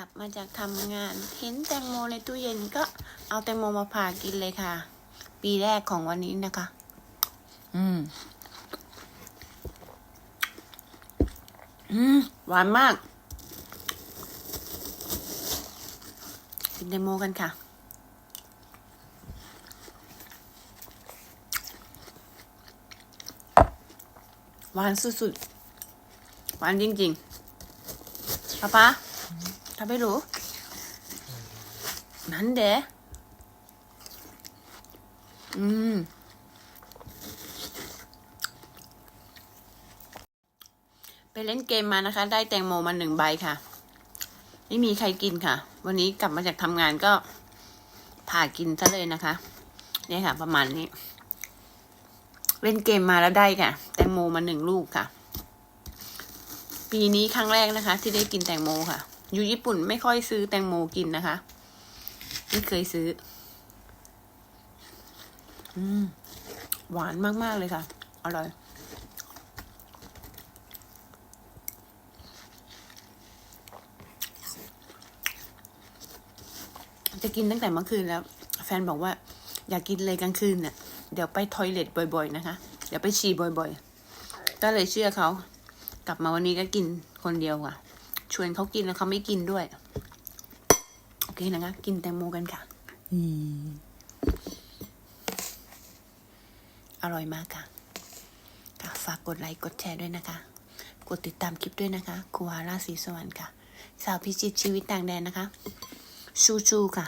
กลับมาจากทำงาน เห็นแตงโมในตู้เย็นก็เอาแตงโมมาผ่ากินเลยค่ะ ปีแรกของวันนี้นะคะ อืม อืม หวานมาก กินแตงโมกันค่ะหวานสุดๆ หวานจริงๆป๊าป๊า ทำไม่รู้นั่นเดะอืมไปเล่นเกมมานะคะ ได้แตงโมมาหนึ่งใบค่ะ ไม่มีใครกินค่ะ วันนี้กลับมาจากทำงานก็ผ่ากินซะเลยนะคะ เนี่ยค่ะ ประมาณนี้ เล่นเกมมาแล้วได้ค่ะ แตงโมมาหนึ่งลูกค่ะ ปีนี้ครั้งแรกนะคะ ที่ได้กินแตงโมค่ะ อยู่ญี่ปุ่นไม่ค่อยซื้อแตงโมกินนะคะ ไม่เคยซื้อ อืม หวานมาก ๆ เลยค่ะ อร่อย จะกินตั้งแต่เมื่อคืนแล้ว แฟนบอกว่า อยากกินเลยกลางคืนเนี่ยเดี๋ยวไปทอยเลทบ่อยๆ นะคะ เดี๋ยวไปฉี่บ่อยๆ ก็เลยเชื่อเขา กลับมาวันนี้ก็กินคนเดียวค่ะ ชวนเขากินแล้วเขาไม่กินด้วย โอเคนะคะ กินแตงโมกันค่ะ อืม อร่อยมากค่ะค่ะฝากกดไลค์กดแชร์ด้วยนะคะ กดติดตามคลิปด้วยนะคะครูฮาราศรีสวรรค์ค่ะ สาวพิจิตรชีวิตต่างแดนนะคะ ชูชูค่ะ